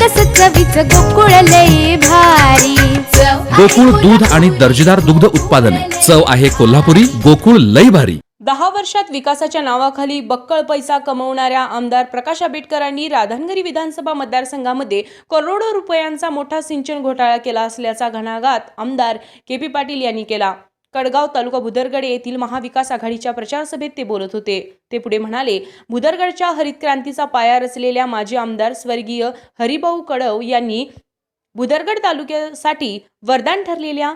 सकस चवीच गोकुळ लई भारी. गोकुळ दूध आणि दर्जेदार दुग्ध उत्पादने. चव आहे कोल्हापुरी गोकुळ लई भारी. दहा वर्षात विकासाच्या नावाखाली बक्कळ पैसा कमवणाऱ्या आमदार प्रकाश आंबेडकरांनी राधानगरी विधानसभा मतदारसंघामध्ये करोडो रुपयांचा मोठा सिंचन घोटाळा केला असल्याचा घणाघात आमदार के पी पाटील यांनी केला. कडगाव तालुका भुदरगड येथील महाविकास आघाडीच्या प्रचार सभेत ते बोलत होते. ते पुढे म्हणाले भुदरगडच्या हरित क्रांतीचा पाया रचलेल्या माजी आमदार स्वर्गीय हरिभाऊ कडव यांनी भुदरगड तालुक्यासाठी वरदान ठरलेल्या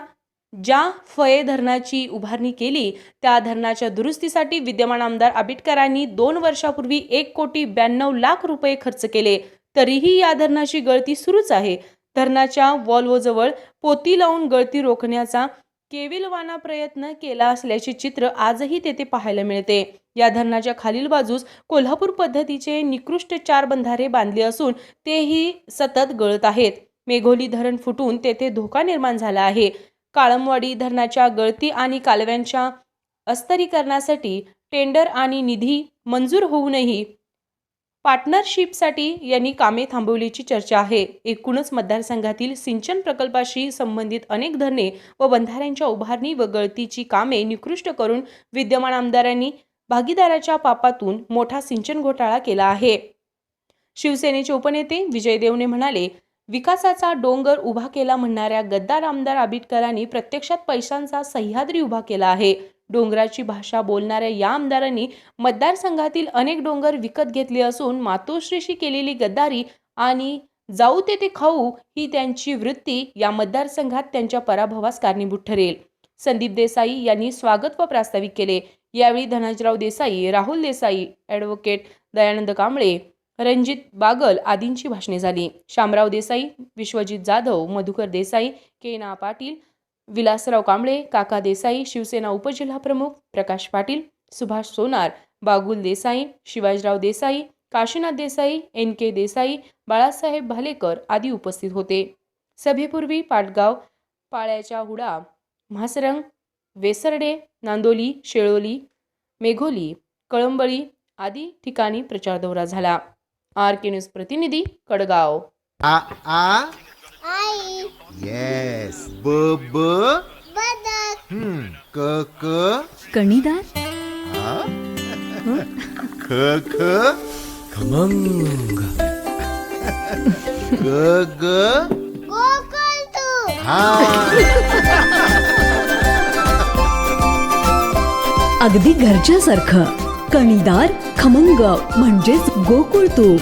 ज्या फये धरणाची उभारणी केली त्या धरणाच्या दुरुस्तीसाठी विद्यमान आमदार आंबेडकरांनी दोन वर्षापूर्वी एक कोटी ब्याण्णव लाख रुपये खर्च केले. तरीही या धरणाची गळती सुरूच आहे. धरणाच्या वॉल्वोजवळ पोती लावून गळती रोखण्याचा केविलवाना प्रयत्न केला असल्याचे चित्र आजही तेथे पाहायला मिळते. या धरणाच्या खालील बाजूस कोल्हापूर पद्धतीचे निकृष्ट चार बंधारे बांधले असून तेही सतत गळत आहेत. मेघोली धरण फुटून तेथे धोका निर्माण झाला आहे. काळमवाडी धरणाच्या गळती आणि कालव्यांच्या अस्तरीकरणासाठी टेंडर आणि निधी मंजूर होऊनही पार्टनरशिपसाठी यांनी कामे थांबवल्याची चर्चा आहे. एकूणच मतदारसंघातील सिंचन प्रकल्पाशी संबंधित अनेक धरणे व बंधाऱ्यांच्या उभारणी व गळतीची कामे निकृष्ट करून विद्यमान आमदारांनी भागीदाराच्या पापातून मोठा सिंचन घोटाळा केला आहे. शिवसेनेचे उपनेते विजय देवने म्हणाले विकासाचा डोंगर उभा केला म्हणणाऱ्या गद्दार आमदार आबिटकरांनी प्रत्यक्षात पैशांचा सह्याद्री उभा केला आहे. डोंगराची भाषा बोलणाऱ्या या आमदारांनी मतदारसंघातील अनेक डोंगर विकत घेतले असून मातोश्रीशी केलेली गद्दारी आणि जाऊ ते ते खाऊ ही त्यांची वृत्ती या मतदारसंघात त्यांच्या पराभवास कारणीभूत ठरेल. संदीप देसाई यांनी स्वागत व प्रास्ताविक केले. यावेळी धनंजराव देसाई राहुल देसाई ॲडव्होकेट दयानंद कांबळे रणजित बागल आदींची भाषणे झाली. शामराव देसाई विश्वजित जाधव मधुकर देसाई केना पाटील विलासराव कांबळे काका देसाई शिवसेना उपजिल्हाप्रमुख प्रकाश पाटील सुभाष सोनार बागुल देसाई शिवाजीराव देसाई काशीनाथ देसाई एन के देसाई बाळासाहेब भालेकर आदी उपस्थित होते. सभेपूर्वी पाटगाव पाळ्याच्या हुडा म्हासरंग वेसर्डे नांदोली शेळोली मेघोली कळंबळी आदी ठिकाणी प्रचार दौरा झाला. आर के न्यूज प्रतिनिधी कडगाव. आ आ? येस ब ब बदक हम्म क क कणीदार? ख ख? खमंग. ग? ग हा. अगदी घरच्यासारखं. कणीदार खमंग म्हणजेच गोकुळ तूप